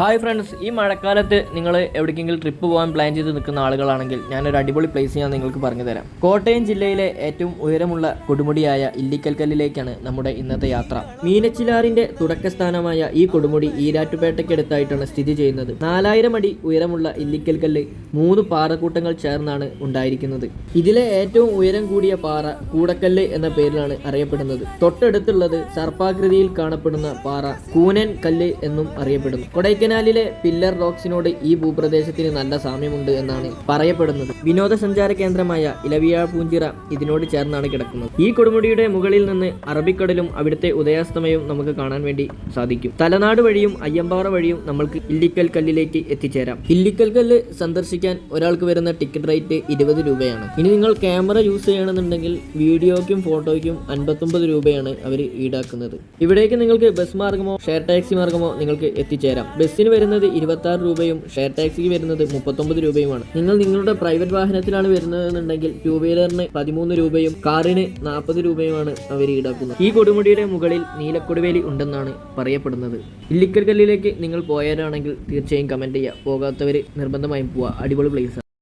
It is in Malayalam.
ഹായ് ഫ്രണ്ട്സ് ഈ മഴക്കാലത്ത് നിങ്ങൾ എവിടേക്കെങ്കിലും ട്രിപ്പ് പോകാൻ പ്ലാൻ ചെയ്ത് നിൽക്കുന്ന ആളുകളാണെങ്കിൽ ഞാനൊരു അടിപൊളി പ്ലേസ് ഞാൻ നിങ്ങൾക്ക് പറഞ്ഞു തരാം. കോട്ടയം ജില്ലയിലെ ഏറ്റവും ഉയരമുള്ള കൊടുമുടിയായ ഇല്ലിക്കൽക്കല്ലിലേക്കാണ് നമ്മുടെ ഇന്നത്തെ യാത്ര. മീനച്ചിലാറിന്റെ തുടക്കസ്ഥാനമായ ഈ കൊടുമുടി ഈരാറ്റുപേട്ടയ്ക്കടുത്തായിട്ടാണ് സ്ഥിതി ചെയ്യുന്നത്. നാലായിരം അടി ഉയരമുള്ള ഇല്ലിക്കൽക്കല്ല് മൂന്ന് പാറക്കൂട്ടങ്ങൾ ചേർന്നാണ് ഉണ്ടായിരിക്കുന്നത്. ഇതിലെ ഏറ്റവും ഉയരം കൂടിയ പാറ കൂടക്കല്ല് എന്ന പേരിലാണ് അറിയപ്പെടുന്നത്. തൊട്ടടുത്തുള്ളത് സർപ്പാകൃതിയിൽ കാണപ്പെടുന്ന പാറ കൂനൻ കല്ല് എന്നും അറിയപ്പെടുന്നു. കൊടൈക്കനാലിലെ പില്ലർ റോക്സിനോട് ഈ ഭൂപ്രദേശത്തിന് നല്ല സാമ്യമുണ്ട് എന്നാണ് പറയപ്പെടുന്നത്. വിനോദസഞ്ചാര കേന്ദ്രമായ ഇലവിയാ പൂഞ്ചിറ ഇതിനോട് ചേർന്നാണ് കിടക്കുന്നത്. ഈ കൊടുമുടിയുടെ മുകളിൽ നിന്ന് അറബിക്കടലും അവിടുത്തെ ഉദയാസ്തമയവും നമുക്ക് കാണാൻ വേണ്ടി സാധിക്കും. തലനാട് വഴിയും അയ്യമ്പാറ വഴിയും നമ്മൾക്ക് ഇല്ലിക്കൽ കല്ലിലേക്ക് എത്തിച്ചേരാം. ഇല്ലിക്കൽ കല്ല് സന്ദർശിക്കാൻ ഒരാൾക്ക് വരുന്ന ടിക്കറ്റ് റേറ്റ് ഇരുപത് രൂപയാണ്. ഇനി നിങ്ങൾ ക്യാമറ യൂസ് ചെയ്യണമെന്നുണ്ടെങ്കിൽ വീഡിയോയ്ക്കും ഫോട്ടോയ്ക്കും അൻപത്തൊമ്പത് രൂപയാണ് അവർ ഈടാക്കുന്നത്. ഇവിടേക്ക് നിങ്ങൾക്ക് ബസ് മാർഗമോ ഷെയർ ടാക്സി മാർഗമോ നിങ്ങൾക്ക് എത്തിച്ചേരാം. ബസ്സിന് വരുന്നത് ഇരുപത്തി ആറ് രൂപയും ഷെയർ ടാക്സിക്ക് വരുന്നത് മുപ്പത്തൊമ്പത് രൂപയുമാണ്. നിങ്ങൾ നിങ്ങളുടെ പ്രൈവറ്റ് വാഹനത്തിലാണ് വരുന്നതെന്നുണ്ടെങ്കിൽ ടൂ വീലറിന് പതിമൂന്ന് രൂപയും കാറിന് നാൽപ്പത് രൂപയുമാണ് അവർ ഈടാക്കുന്നത്. ഈ കൊടുമുടിയുടെ മുകളിൽ നീലക്കൊടുവേലി ഉണ്ടെന്നാണ് പറയപ്പെടുന്നത്. ഇല്ലിക്കൽ കല്ലിലേക്ക് നിങ്ങൾ പോയവരാണെങ്കിൽ തീർച്ചയായും കമന്റ് ചെയ്യുക പോകാത്തവർ നിർബന്ധമായും പോവുക അടിപൊളി പ്ലേസ്